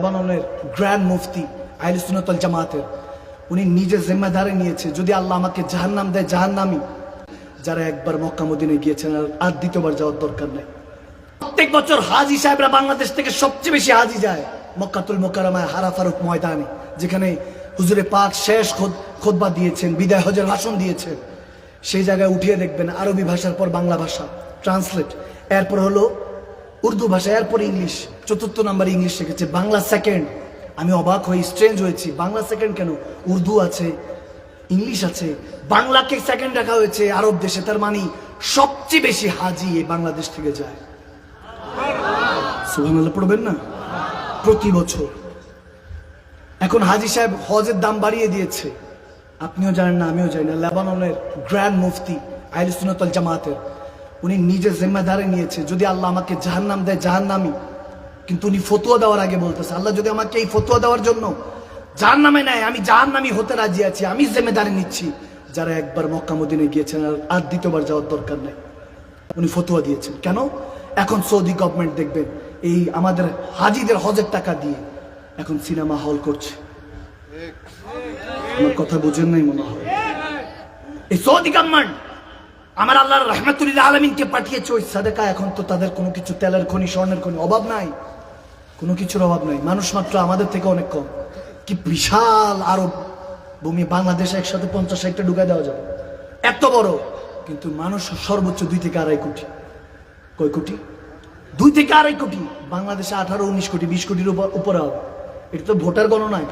লেবাননের গ্র্যান্ড মুফতি আইল সুনতল জামাতের। উনি নিজে জিম্মেদারি নিয়েছে, যদি আল্লাহ আমাকে জাহান্নাম দেয় জাহান্নামি। যারা একবার মক্কা মদিনে গিয়েছেন, আর দ্বিতীয়বার যাওয়ার দরকার নেই। প্রত্যেক বছর হাজি সাহেবরা বাংলাদেশ থেকে সবচেয়ে বেশি হাজি যায় মক্কাতুল মোকারমায় হারা ফারুক ময়দানে, যেখানে হুজুরে পাক শেষ খোদ- খোদবা দিয়েছেন, বিদায় হজের ভাষণ দিয়েছেন। সেই জায়গায় উঠিয়ে দেখবেন আরবি ভাষার পর বাংলা ভাষা। ট্রান্সলেট এরপর হলো উর্দু ভাষা এরপর ইংলিশ, চতুর্থ নাম্বার ইংলিশ শিখেছে, বাংলা সেকেন্ড আমি অবাক হয়ে স্ট্রেঞ্জ হয়েছি। বাংলা সেকেন্ড কেন? উর্দু আছে, ইংলিশ আছে, বাংলাকে সেকেন্ড রাখা হয়েছে আরব দেশে, তার মানে সবচেয়ে বেশি হাজি এই বাংলাদেশ থেকে যায়। সুবহানাল্লাহ, পড়বেন না? প্রতি বছর। এখন হাজি সাহেব হজের দাম বাড়িয়ে দিয়েছে। আপনিও জানেন না, আমিও জানি না। লেবাননের গ্র্যান্ড মুফতি, আইল জামাতের। উনি নিজে জিম্মেদারি নিয়েছে। যদি আল্লাহ আমাকে জাহান্নাম দেয়, জাহান্নামি। কিন্তু উনি ফতুয়া দেওয়ার আগে বলতেছে, আল্লাহ যদি আমাকে এই ফতুয়া দেওয়ার জন্য জাহান নামে নেয়, আমি জাহান্নামি হতে রাজি আছি, আমি জিম্মেদারি নিচ্ছি। যারা একবার মক্কা মদিনে গিয়েছেন, আর দ্বিতীয়বার যাওয়ার দরকার নেই। উনি ফতুয়া দিয়েছেন। কেন? এখন সৌদি গভর্নমেন্ট দেখবেন এই আমাদের হাজিদের হজের টাকা দিয়ে এখন সিনেমা হল করছে। আমার কথা বুঝেন নাই মনে হয়। এই সৌদি গভর্নমেন্ট আমার আল্লাহর রহমতুল্লাহ আলমিনকে পাঠিয়েছে, ওই সাদেকা এখন তো তাদের কোনো কিছু তেলের খনি, স্বর্ণের খনি অভাব নাই। কোনো কিছুর অভাব নাই। মানুষ মাত্র আমাদের থেকে অনেক কম। কি বিশাল আরব ভূমি বাংলাদেশে একসাথে পঞ্চাশ ষাটটা ঢুকাই দেওয়া যাবে। এত বড়। কিন্তু মানুষ সর্বোচ্চ দুই থেকে আড়াই কোটি। কয় কোটি? দুই থেকে আড়াই কোটি। বাংলাদেশে আঠারো, উনিশ কোটি, বিশ কোটির উপরে হবে। এটা তো ভোটার গণনায়